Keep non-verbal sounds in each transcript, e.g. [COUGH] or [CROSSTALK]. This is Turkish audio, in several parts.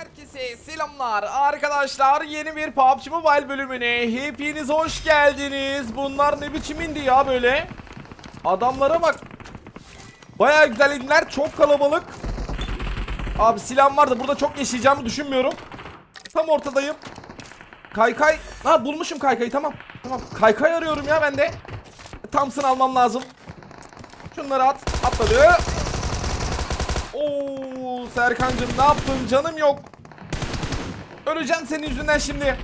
Herkese selamlar. Arkadaşlar yeni bir PUBG Mobile bölümüne hepiniz hoş geldiniz. Bunlar ne biçim indi ya böyle? Adamlara bak. Baya güzel indiler çok kalabalık. Abi silahım vardı burada çok yaşayacağımı düşünmüyorum. Tam ortadayım. Kaykay Ha bulmuşum kaykayı tamam. Tamam kaykay arıyorum ya ben de. Thompson almam lazım. Şunları at atladı. Oo Serkancığım ne yaptın? Canım yok. Öleceğim senin yüzünden şimdi.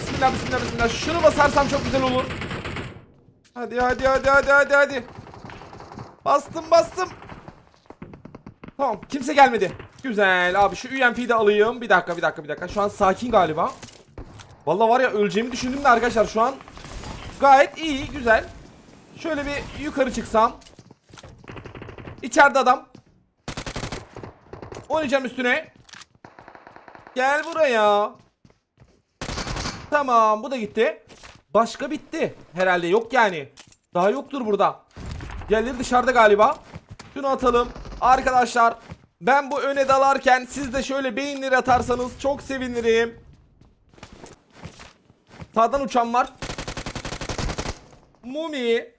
Bismillah bismillah bismillah. Şunu basarsam çok güzel olur. Hadi hadi hadi hadi hadi hadi. Bastım bastım. Tamam kimse gelmedi. Güzel. Abi şu UMP'yi de alayım. Bir dakika bir dakika bir dakika. Şu an sakin galiba. Vallahi var ya öleceğimi düşündüm de arkadaşlar şu an. Gayet iyi güzel. Şöyle bir yukarı çıksam. İçeride adam Oynayacağım üstüne. Gel buraya. Tamam bu da gitti. Başka bitti. Herhalde yok yani. Daha yoktur burada. Diğerleri dışarıda galiba. Şunu atalım. Arkadaşlar ben bu öne dalarken siz de şöyle beyinleri atarsanız çok sevinirim. Sağdan uçan var. Mumi.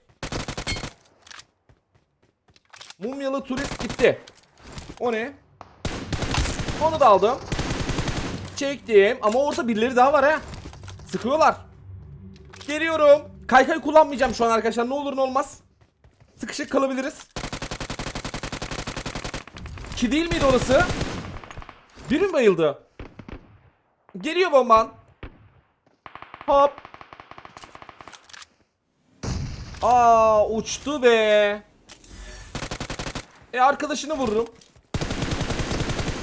Mumyalı turist gitti. O ne? Onu da aldım. Çektim. Ama orada birileri daha var ha. Sıkıyorlar. Geliyorum. Kaykay kullanmayacağım şu an arkadaşlar. Ne olur ne olmaz. Sıkışık kalabiliriz. Ki değil miydi orası? Biri mi bayıldı? Geliyor bomban. Hop. Aa uçtu be. E arkadaşını vururum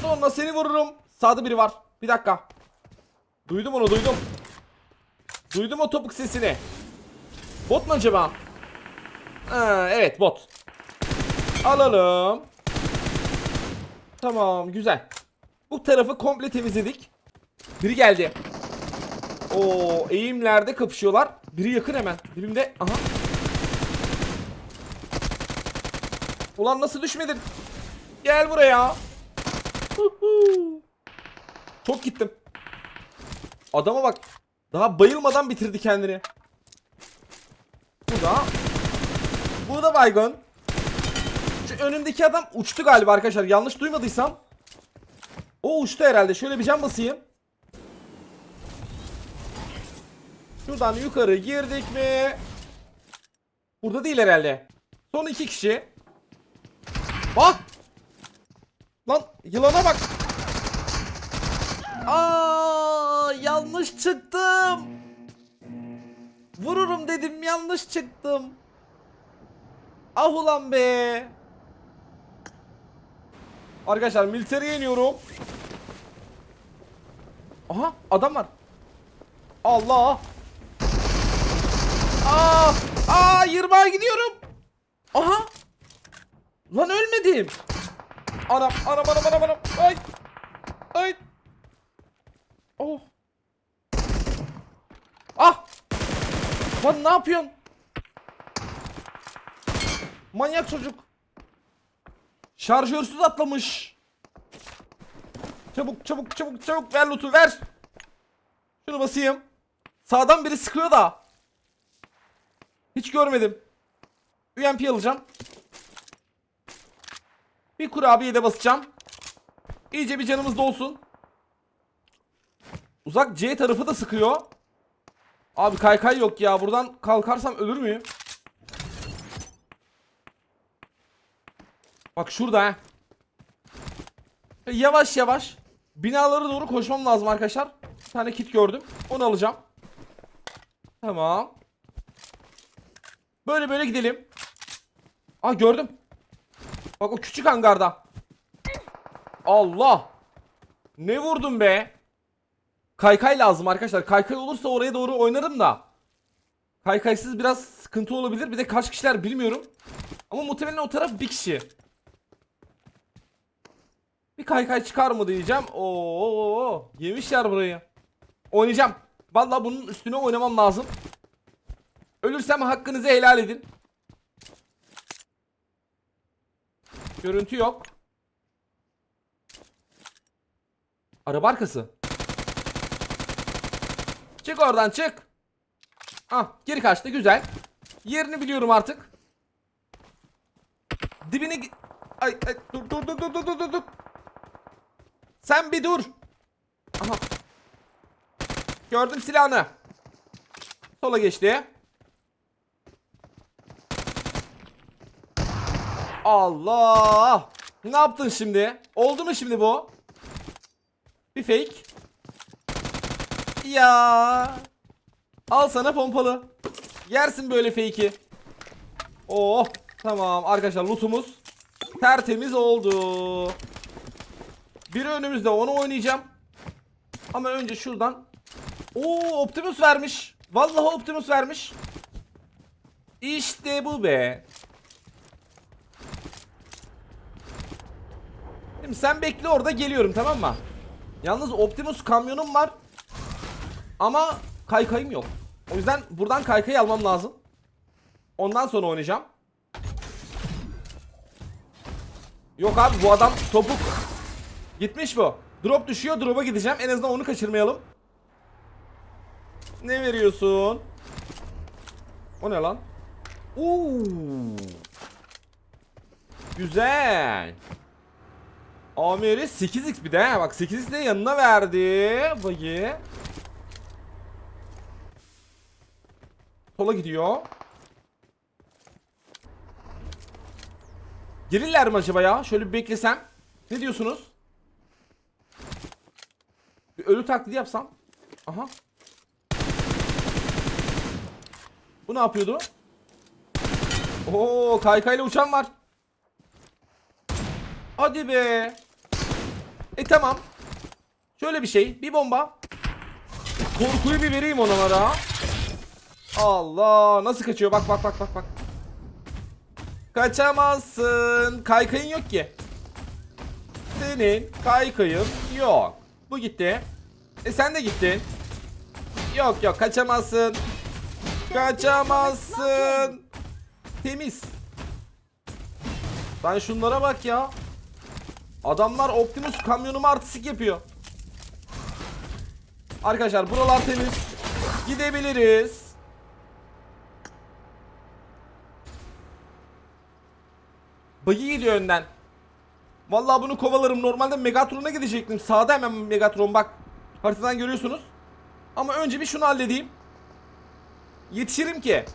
Sonra seni vururum. Sağda biri var. Bir dakika. Duydum onu duydum. Duydum o topuk sesini. Bot mu acaba? Ha, evet bot. Alalım. Tamam güzel. Bu tarafı komple temizledik. Biri geldi. Oo eğimlerde kapışıyorlar. Biri yakın hemen. Dibimde aha. Ulan nasıl düşmedin? Gel buraya. Çok gittim. Adama bak. Daha bayılmadan bitirdi kendini. Bu da Bu da baygın Şu önündeki adam uçtu galiba arkadaşlar. Yanlış duymadıysam. O uçtu herhalde. Şöyle bir cam basayım. Şuradan yukarı girdik mi? Burada değil herhalde. Son iki kişi. Bak! Lan yılana bak Aa yanlış çıktım. Vururum dedim yanlış çıktım. Ah ulan be. Arkadaşlar militereye iniyorum. Aha adam var. Allah. Aa, aa yırmağa gidiyorum. Aha. Lan ölmedim. Anam anam anam anam anam. Ay. Ay. Oh. Ah. Lan ne yapıyorsun? Manyak çocuk. Şarjörsüz atlamış. Çabuk çabuk çabuk çabuk ver loot'u ver. Şunu basayım. Sağdan biri sıkıyor da. Hiç görmedim. UMP alacağım. Bir kurabiye de basacağım. İyice bir canımız dolsun. Uzak C tarafı da sıkıyor. Abi kaykay yok ya. Buradan kalkarsam ölür müyüm? Bak şurada ha. Yavaş yavaş binalara doğru koşmam lazım arkadaşlar. Bir tane kit gördüm. Onu alacağım. Tamam. Böyle böyle gidelim. Aa gördüm. Bak o küçük hangarda. Allah. Ne vurdum be? Kaykay lazım arkadaşlar. Kaykay olursa oraya doğru oynarım da. Kaykaysız biraz sıkıntı olabilir. Bir de kaç kişiler bilmiyorum. Ama muhtemelen o taraf bir kişi. Bir kaykay çıkar mı diyeceğim. Oo, yemişler burayı. Oynayacağım. Vallahi bunun üstüne oynamam lazım. Ölürsem hakkınızı helal edin. Görüntü yok. Araba arkası. Çık oradan çık. Ah geri kaçtı güzel. Yerini biliyorum artık. Dibini ay ay dur dur dur dur dur dur dur. Sen bir dur. Aha. Gördüm silahını. Sola geçti. Allah! Ne yaptın şimdi? Oldu mu şimdi bu? Bir fake. Ya. Al sana pompalı. Yersin böyle fake'i. Oh, tamam arkadaşlar lootumuz tertemiz oldu. Biri önümüzde onu oynayacağım. Ama önce şuradan. Oo Optimus vermiş. Vallahi Optimus vermiş. İşte bu be. Şimdi sen bekle orada geliyorum tamam mı? Yalnız Optimus kamyonum var. Ama kaykayım yok. O yüzden buradan kaykayı almam lazım. Ondan sonra oynayacağım. Yok abi bu adam topuk. Gitmiş bu. Drop düşüyor. Drop'a gideceğim. En azından onu kaçırmayalım. Ne veriyorsun? O ne lan? Oo. Güzel. Amiri 8x bir de. Bak 8x de yanına verdi. Bagi. Sola gidiyor. Gelirler mi acaba ya? Şöyle bir beklesem. Ne diyorsunuz? Bir ölü taklidi yapsam. Aha. Bu ne yapıyordu? Oo, kaykayla uçan var. Hadi be. E tamam. Şöyle bir şey. Bir bomba. Korkuyu bir vereyim onlara. Allah. Nasıl kaçıyor? Bak bak bak bak bak. Kaçamazsın. Kaykayın yok ki. Senin kaykayın yok. Bu gitti. E sen de gittin. Yok yok kaçamazsın. Kaçamazsın. Temiz. Ben şunlara bak ya. Adamlar Optimus kamyonuma artistik yapıyor. Arkadaşlar buralar temiz. Gidebiliriz. Buggy gidiyor önden. Vallahi bunu kovalarım. Normalde Megatron'a gidecektim. Sağda hemen Megatron bak. Haritadan görüyorsunuz. Ama önce bir şunu halledeyim. Yetişirim ki.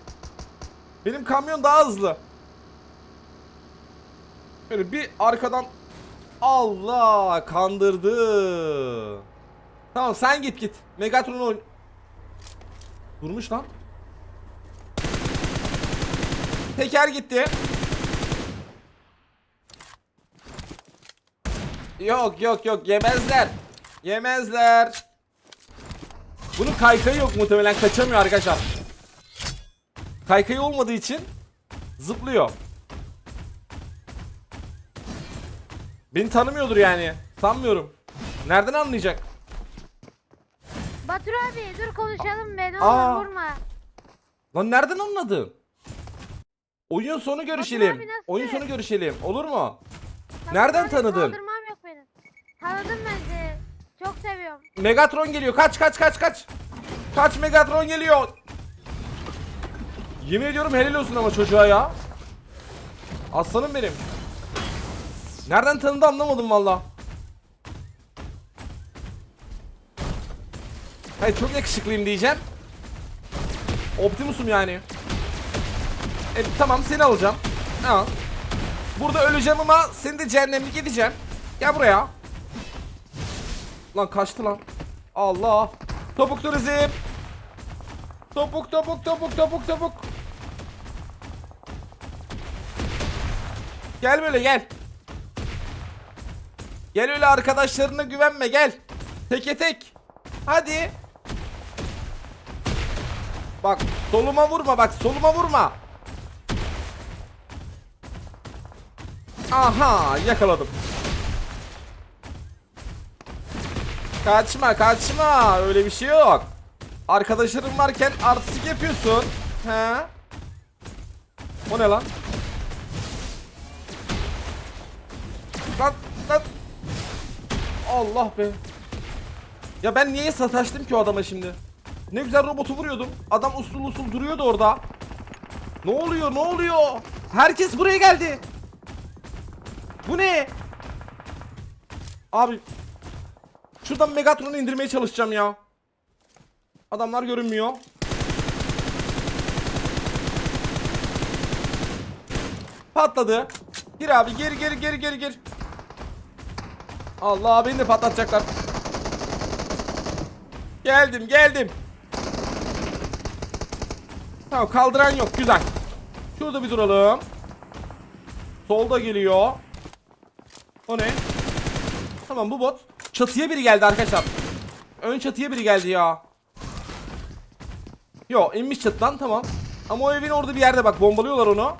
Benim kamyon daha hızlı. Böyle bir arkadan Allah kandırdı. Tamam sen git git. Megatron'u oyn... Durmuş lan. Teker gitti. Yok yok yok yemezler. Yemezler. Bunun kaykayı yok muhtemelen kaçamıyor arkadaşlar. Kaykayı olmadığı için zıplıyor. Beni tanımıyordur yani. Sanmıyorum. Nereden anlayacak? Batur abi dur konuşalım be ne Aa. olur vurma. Lan nereden anladın? Oyun sonu görüşelim. abi nasıl? Oyun sonu görüşelim. Olur mu? Nereden tanıdın? Benim. Tanıdım ben seni. Çok seviyorum. Megatron geliyor. Kaç kaç kaç kaç. Kaç Megatron geliyor. Yemin ediyorum helal olsun ama çocuğa ya. Aslanım benim. Nereden tanıdı anlamadım valla. Hayır çok yakışıklıyım diyeceğim. Optimus'um yani. E tamam seni alacağım. Al. Burada öleceğim ama seni de cehennemlik edeceğim. Gel buraya. Lan kaçtı lan. Allah. Topuk turizm. Topuk topuk topuk topuk topuk. Gel böyle gel. Gel öyle arkadaşlarına güvenme gel. Teke tek. Hadi. Bak soluma vurma bak soluma vurma. Aha yakaladım. Kaçma kaçma öyle bir şey yok. Arkadaşlarım varken artistik yapıyorsun. He? O ne lan? Lan lan. Allah be. Ya ben niye sataştım ki o adama şimdi? Ne güzel robotu vuruyordum. Adam usul usul duruyordu orada. Ne oluyor ne oluyor? Herkes buraya geldi. Bu ne? Abi. Şuradan Megatron'u indirmeye çalışacağım ya. Adamlar görünmüyor. Patladı. Gir abi geri geri geri geri gir. Allah beni de patlatacaklar. Geldim geldim. Tamam kaldıran yok güzel. Şurada bir duralım. Solda geliyor. O ne? Tamam bu bot. Çatıya biri geldi arkadaşlar. Ön çatıya biri geldi ya. Yo inmiş çatıdan tamam. Ama o evin orada bir yerde bak bombalıyorlar onu.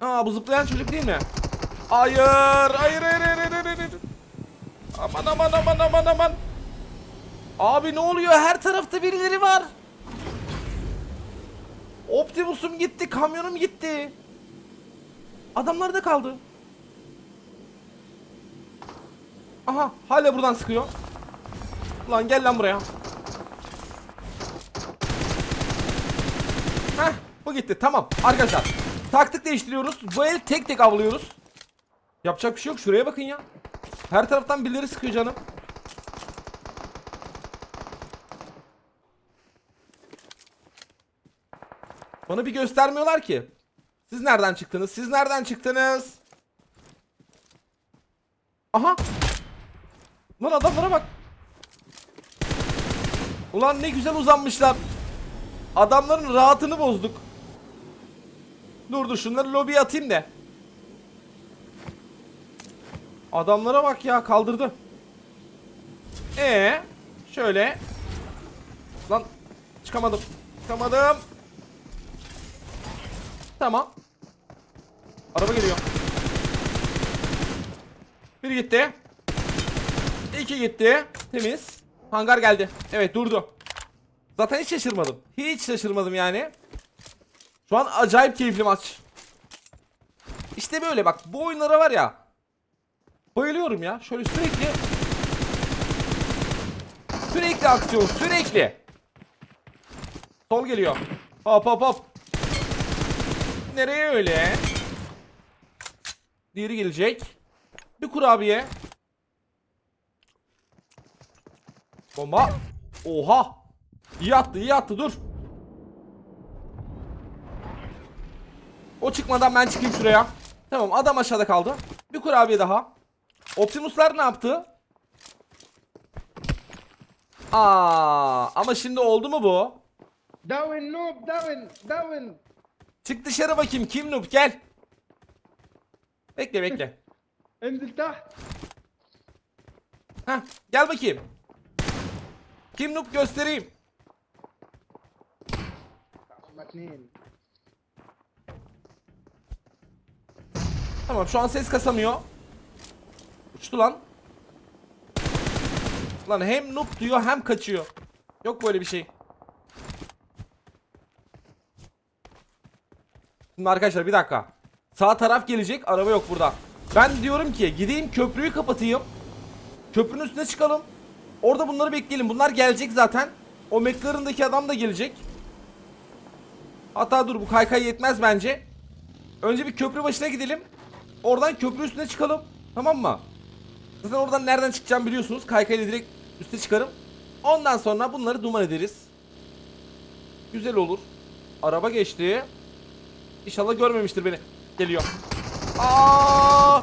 Aa bu zıplayan çocuk değil mi? Hayır, hayır, hayır, hayır, hayır, hayır. Aman aman aman aman aman. Abi ne oluyor? Her tarafta birileri var. Optimus'um gitti, kamyonum gitti. Adamlar da kaldı. Aha, hala buradan sıkıyor. Lan gel lan buraya. Heh, bu gitti. Tamam. Arkadaşlar, taktik değiştiriyoruz. Bu el tek tek avlıyoruz. Yapacak bir şey yok. Şuraya bakın ya. Her taraftan birileri sıkıyor canım. Bana bir göstermiyorlar ki. Siz nereden çıktınız? Siz nereden çıktınız? Aha. Lan adamlara bak. Ulan ne güzel uzanmışlar. Adamların rahatını bozduk. Dur şunları lobiye atayım da. Adamlara bak ya kaldırdı. Ee, şöyle. Lan çıkamadım. Çıkamadım. Tamam. Araba geliyor. Bir gitti. İki gitti. Temiz. Hangar geldi. Evet durdu. Zaten hiç şaşırmadım. Hiç şaşırmadım yani. Şu an acayip keyifli maç. İşte böyle bak bu oyunlara var ya. Bayılıyorum ya. Şöyle sürekli Sürekli aksiyon sürekli. Sol geliyor. Hop hop hop. Nereye öyle? Diğeri gelecek. Bir kurabiye. Bomba. Oha. İyi attı iyi attı dur. O çıkmadan ben çıkayım şuraya. Tamam adam aşağıda kaldı. Bir kurabiye daha. Optimus'lar ne yaptı? Aa, ama şimdi oldu mu bu? Darwin noob, Darwin, Darwin. Çık dışarı bakayım kim noob gel. Bekle bekle. انزل تحت Heh, gel bakayım. Kim noob göstereyim. هما اثنين Tamam şu an ses kasamıyor. Uçtu lan. Lan hem noob diyor hem kaçıyor. Yok böyle bir şey. Şimdi arkadaşlar bir dakika. Sağ taraf gelecek araba yok burada. Ben diyorum ki gideyim köprüyü kapatayım. Köprünün üstüne çıkalım. Orada bunları bekleyelim. Bunlar gelecek zaten. O McLaren'daki adam da gelecek. Hatta dur bu kaykay yetmez bence. Önce bir köprü başına gidelim. Oradan köprü üstüne çıkalım. Tamam mı? Zaten oradan nereden çıkacağım biliyorsunuz. Kaykayla direkt üste çıkarım. Ondan sonra bunları duman ederiz. Güzel olur. Araba geçti. İnşallah görmemiştir beni. Geliyor. Aa!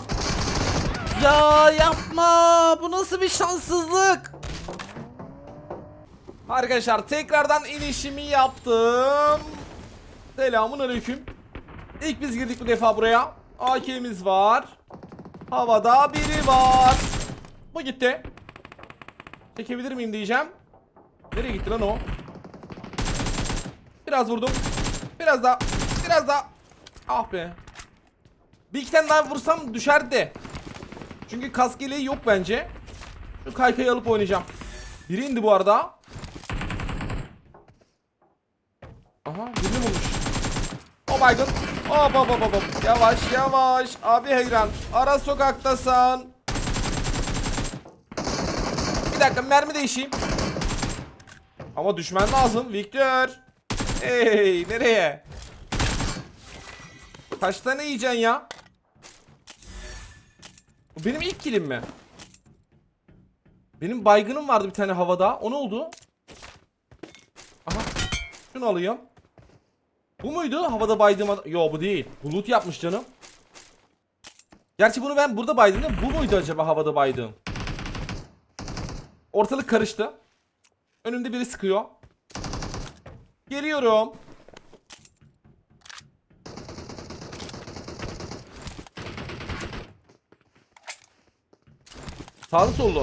Ya yapma. Bu nasıl bir şanssızlık? Arkadaşlar tekrardan inişimi yaptım. Selamun aleyküm. İlk biz girdik bu defa buraya. AK'miz var. Havada biri var. Bu gitti. Çekebilir miyim diyeceğim. Nereye gitti lan o? Biraz vurdum. Biraz daha. Biraz daha. Ah be. Bir iki tane daha vursam düşerdi. Çünkü kask yeleği yok bence. Şu kaykayı alıp oynayacağım. Biri indi bu arada. Aha birini vurmuş. Hop O baygın. Hop hop hop hop. Yavaş yavaş. Abi Heyran. Ara sokaktasan. Bir dakika mermi değişeyim. Ama düşman lazım Victor. Hey nereye? Kaç tane yiyeceksin ya? Bu benim ilk kilim mi? Benim baygınım vardı bir tane havada. O ne oldu? Aha. Şunu alayım. Bu muydu? Havada baydığım adam. Yo bu değil. Bulut yapmış canım. Gerçi bunu ben burada baydım değil? Bu muydu acaba havada baydığım? Ortalık karıştı. Önümde biri sıkıyor. Geliyorum. Sağlı sollu.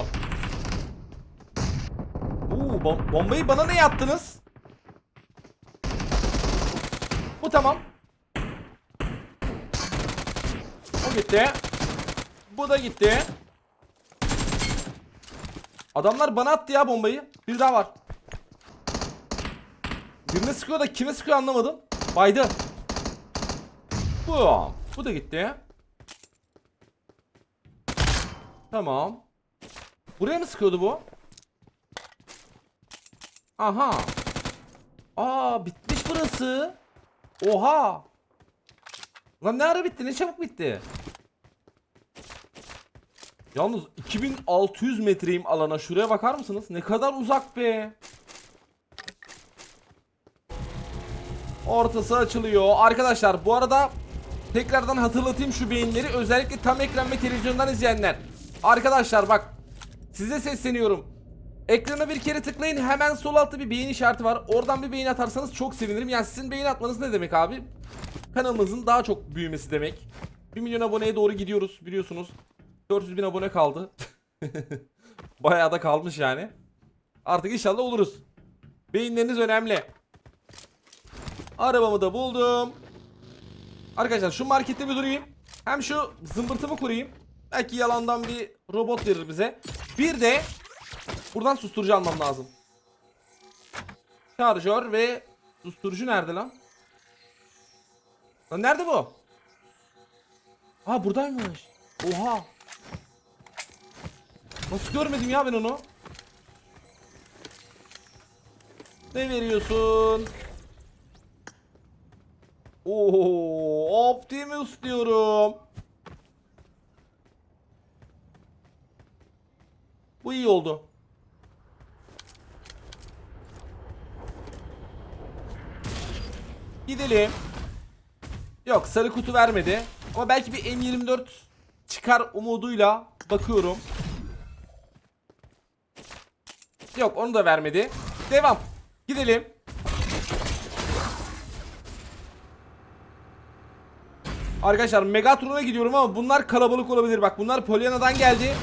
Oo, bom- bombayı bana ne attınız? Bu tamam. O gitti. Bu da gitti. Adamlar bana attı ya bombayı. Bir daha var. Birine sıkıyor da kime sıkıyor anlamadım. Baydı. Bu. Bu da gitti. Tamam. Buraya mı sıkıyordu bu? Aha. Aa bitmiş burası. Oha. Lan ne ara bitti? Ne çabuk bitti. Yalnız 2600 metreyim alana. Şuraya bakar mısınız? Ne kadar uzak be. Ortası açılıyor. Arkadaşlar bu arada tekrardan hatırlatayım şu beyinleri. Özellikle tam ekran ve televizyondan izleyenler. Arkadaşlar bak size sesleniyorum. Ekrana bir kere tıklayın. Hemen sol altta bir beğen işareti var. Oradan bir beğen atarsanız çok sevinirim. Yani sizin beğen atmanız ne demek abi? Kanalımızın daha çok büyümesi demek. 1 milyon aboneye doğru gidiyoruz biliyorsunuz. 400 bin abone kaldı. [LAUGHS] Bayağı da kalmış yani. Artık inşallah oluruz. Beyinleriniz önemli. Arabamı da buldum. Arkadaşlar şu markette bir durayım. Hem şu zımbırtımı kurayım. Belki yalandan bir robot verir bize. Bir de buradan susturucu almam lazım. Şarjör ve susturucu nerede lan? Lan nerede bu? Ha buradaymış. Oha. Nasıl görmedim ya ben onu? Ne veriyorsun? Oo, Optimus diyorum. Bu iyi oldu. Gidelim. Yok sarı kutu vermedi. Ama belki bir M24 çıkar umuduyla bakıyorum. Yok onu da vermedi. Devam. Gidelim. Arkadaşlar Megatron'a gidiyorum ama bunlar kalabalık olabilir. Bak bunlar Polyana'dan geldi.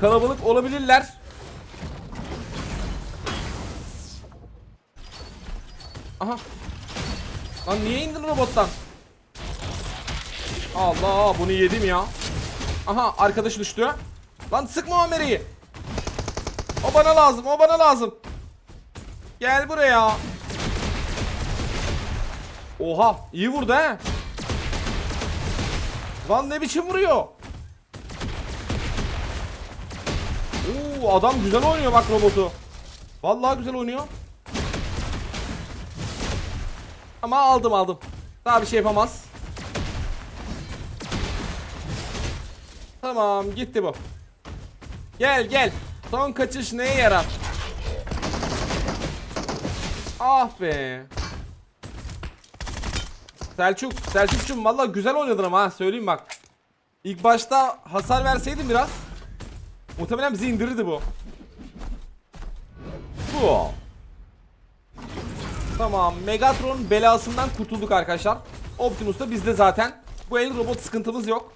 Kalabalık olabilirler. Aha. Lan niye indin robottan? Allah bunu yedim ya. Aha arkadaş düştü. Lan sıkma Ömer'i. O bana lazım o bana lazım. Gel buraya. Oha iyi vurdu he. Lan ne biçim vuruyor? Oo adam güzel oynuyor bak robotu. Vallahi güzel oynuyor. Ama aldım aldım. Daha bir şey yapamaz. Tamam gitti bu. Gel gel. Son kaçış neye yarar? Ah be. Selçuk, Selçuk'cum valla güzel oynadın ama ha söyleyeyim bak. İlk başta hasar verseydin biraz muhtemelen bizi indirirdi bu. Bu. Tamam, Megatron belasından kurtulduk arkadaşlar. Optimus da bizde zaten. Bu el robot sıkıntımız yok.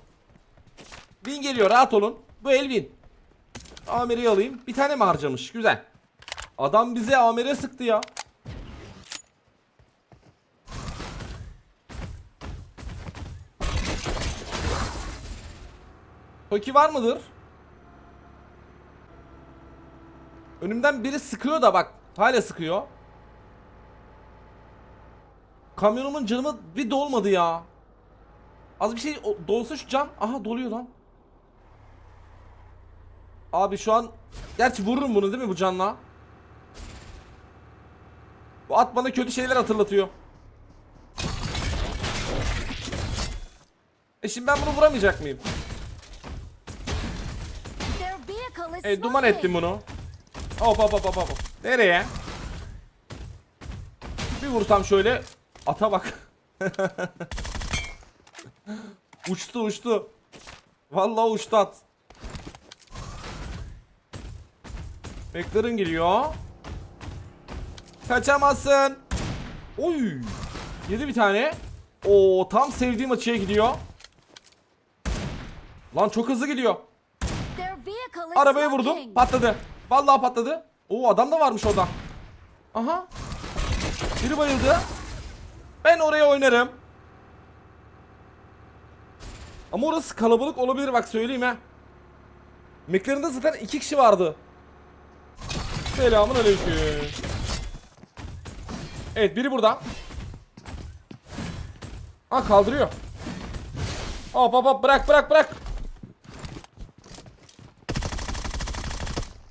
Win geliyor, rahat olun. Bu el win. Amir'i alayım. Bir tane mi harcamış? Güzel. Adam bize Amir'e sıktı ya. Toki var mıdır? Önümden biri sıkıyor da bak. Hala sıkıyor. Kamyonumun canımı bir dolmadı ya. Az bir şey dolsa şu can. Aha doluyor lan. Abi şu an gerçi vururum bunu değil mi bu canla? Bu at bana kötü şeyler hatırlatıyor. E şimdi ben bunu vuramayacak mıyım? E duman ettim bunu. Hop hop hop hop hop. Nereye? Bir vursam şöyle. Ata bak. [LAUGHS] uçtu uçtu. Vallahi uçtu at. McLaren geliyor. Kaçamazsın. Oy. Yedi bir tane. Oo tam sevdiğim açıya gidiyor. Lan çok hızlı gidiyor. Arabayı vurdum. Patladı. Vallahi patladı. Oo adam da varmış orada. Aha. Biri bayıldı. Ben oraya oynarım. Ama orası kalabalık olabilir bak söyleyeyim ha. McLaren'da zaten iki kişi vardı. Selamun aleyküm. Evet biri burada. Ha kaldırıyor. Hop hop hop bırak bırak bırak.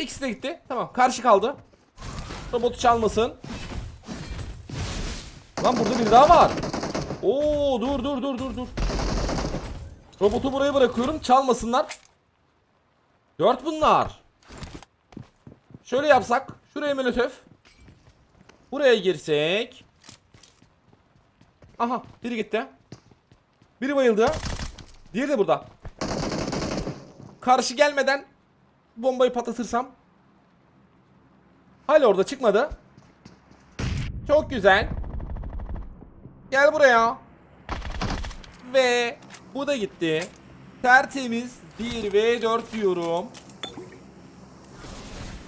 İkisi de gitti. Tamam karşı kaldı. Robotu çalmasın. Lan burada bir daha var. Oo dur dur dur dur dur. Robotu buraya bırakıyorum çalmasınlar. Dört bunlar. Şöyle yapsak. Şuraya molotöf. Buraya girsek. Aha biri gitti. Biri bayıldı. Diğeri de burada. Karşı gelmeden bombayı patlatırsam. Hala orada çıkmadı. Çok güzel. Gel buraya. Ve bu da gitti. Tertemiz 1 v 4 diyorum.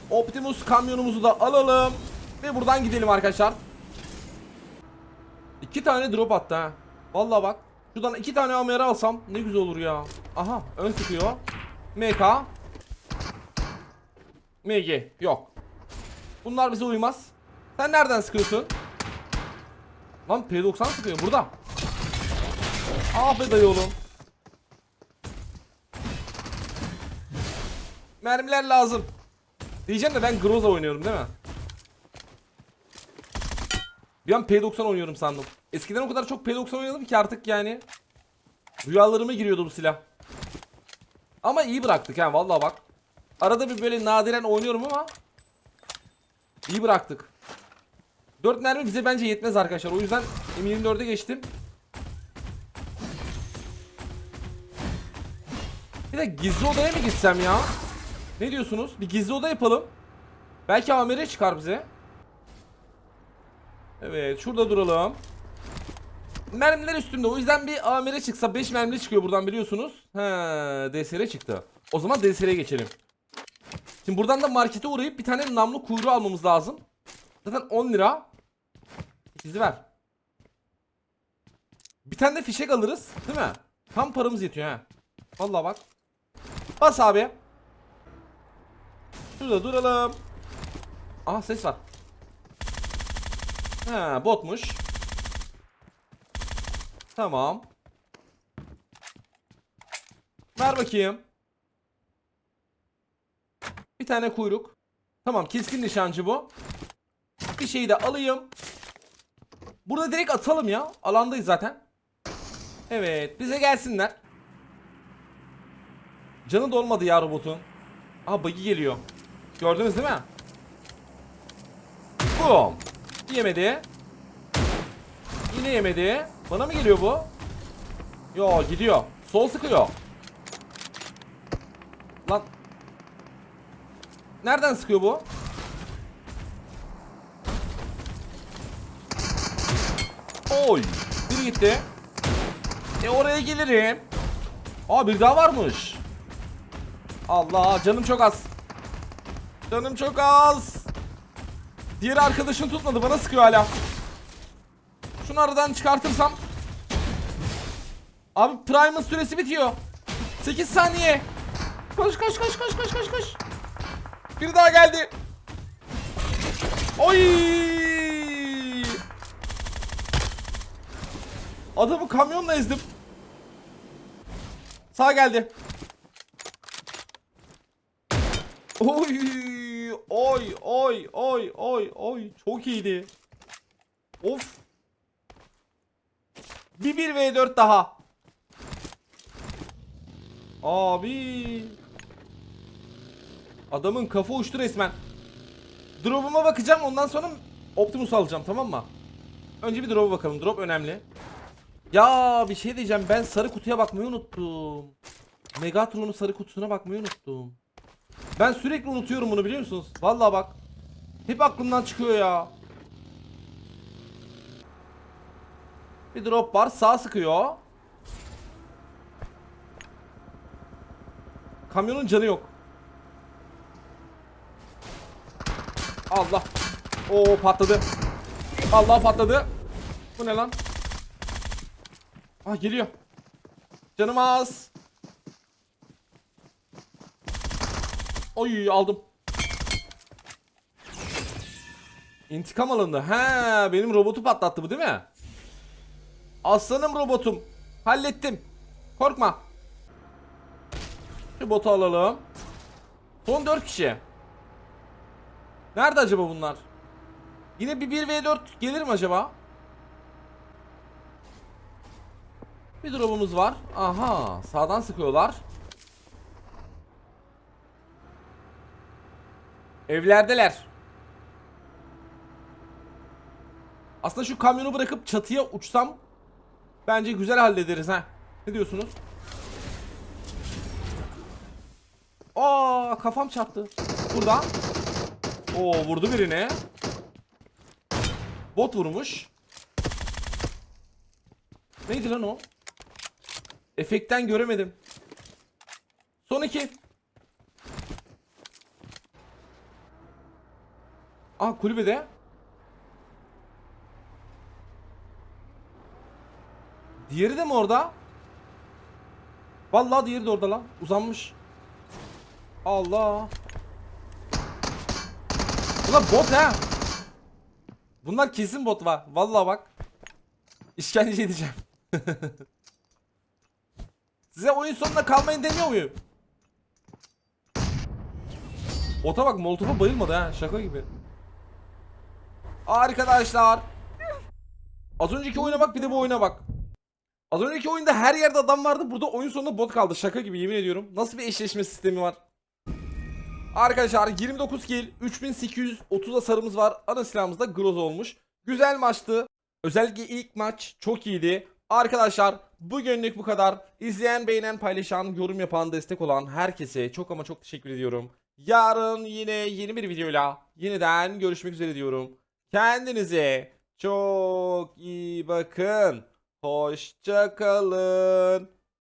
Optimus kamyonumuzu da alalım. Ve buradan gidelim arkadaşlar. İki tane drop attı ha. Vallahi bak. Şuradan iki tane amere alsam ne güzel olur ya. Aha ön sıkıyor. MK. MG yok. Bunlar bize uymaz. Sen nereden sıkıyorsun? Lan P90 sıkıyor burada. Ah be dayı oğlum. Mermiler lazım. Diyeceğim de ben Groza oynuyorum değil mi? Bir an P90 oynuyorum sandım. Eskiden o kadar çok P90 oynadım ki artık yani. Rüyalarıma giriyordu bu silah. Ama iyi bıraktık ha vallahi bak. Arada bir böyle nadiren oynuyorum ama iyi bıraktık. 4 mermi bize bence yetmez arkadaşlar. O yüzden M24'e geçtim. Bir de gizli odaya mı gitsem ya? Ne diyorsunuz? Bir gizli oda yapalım. Belki amire çıkar bize. Evet şurada duralım. Mermiler üstümde o yüzden bir amire çıksa 5 mermi çıkıyor buradan biliyorsunuz. He DSR çıktı. O zaman DSR'ye geçelim. Şimdi buradan da markete uğrayıp bir tane namlu kuyruğu almamız lazım. Zaten 10 lira. Bizi ver. Bir tane de fişek alırız değil mi? Tam paramız yetiyor ha. Vallahi bak. Bas abi. Şurada duralım. Aha ses var. Ha botmuş. Tamam. Ver bakayım. Bir tane kuyruk. Tamam keskin nişancı bu. Bir şeyi de alayım. Burada direkt atalım ya. Alandayız zaten. Evet bize gelsinler. Canı dolmadı ya robotun. Aha buggy geliyor. Gördünüz değil mi? Boom. Yemedi. Yine yemedi. Bana mı geliyor bu? Yo gidiyor. Sol sıkıyor. Nereden sıkıyor bu? Oy. Biri gitti. E oraya gelirim. Aa bir daha varmış. Allah canım çok az. Canım çok az. Diğer arkadaşın tutmadı bana sıkıyor hala. Şunu aradan çıkartırsam. Abi Prime'ın süresi bitiyor. 8 saniye. Koş koş koş koş koş koş koş. Bir daha geldi. Oy! Adamı kamyonla ezdim. Sağ geldi. Oy oy oy oy oy oy çok iyiydi. Of. Bir 1 v 4 daha. Abi. Adamın kafa uçtu resmen. Drop'uma bakacağım ondan sonra Optimus alacağım tamam mı? Önce bir drop'a bakalım. Drop önemli. Ya bir şey diyeceğim. Ben sarı kutuya bakmayı unuttum. Megatron'un sarı kutusuna bakmayı unuttum. Ben sürekli unutuyorum bunu biliyor musunuz? Vallahi bak. Hep aklımdan çıkıyor ya. Bir drop var. Sağ sıkıyor. Kamyonun canı yok. Allah. Oo patladı. Allah patladı. Bu ne lan? Ah geliyor. Canım az. Oy aldım. İntikam alındı. He, benim robotu patlattı bu değil mi? Aslanım robotum. Hallettim. Korkma. Şu botu alalım. Son 4 kişi. Nerede acaba bunlar? Yine bir 1v4 gelir mi acaba? Bir drop'umuz var. Aha, sağdan sıkıyorlar. Evlerdeler. Aslında şu kamyonu bırakıp çatıya uçsam bence güzel hallederiz ha. Ne diyorsunuz? Aa kafam çattı. Burada. Oo vurdu birini. Bot vurmuş. Neydi lan o? Efektten göremedim. Son iki. Aa kulübede. Diğeri de mi orada? Vallahi diğeri de orada lan. Uzanmış. Allah. Bunlar bot ha. Bunlar kesin bot var. Vallahi bak. İşkence edeceğim. [LAUGHS] Size oyun sonunda kalmayın demiyor muyum? Bota bak molotofa bayılmadı ha şaka gibi. Arkadaşlar. Az önceki oyuna bak bir de bu oyuna bak. Az önceki oyunda her yerde adam vardı. Burada oyun sonunda bot kaldı. Şaka gibi yemin ediyorum. Nasıl bir eşleşme sistemi var? Arkadaşlar 29 kill, 3830 hasarımız var. Ana silahımız da Groza olmuş. Güzel maçtı. Özellikle ilk maç çok iyiydi. Arkadaşlar bugünlük bu kadar. İzleyen, beğenen, paylaşan, yorum yapan, destek olan herkese çok ama çok teşekkür ediyorum. Yarın yine yeni bir videoyla yeniden görüşmek üzere diyorum. Kendinize çok iyi bakın. Hoşça kalın.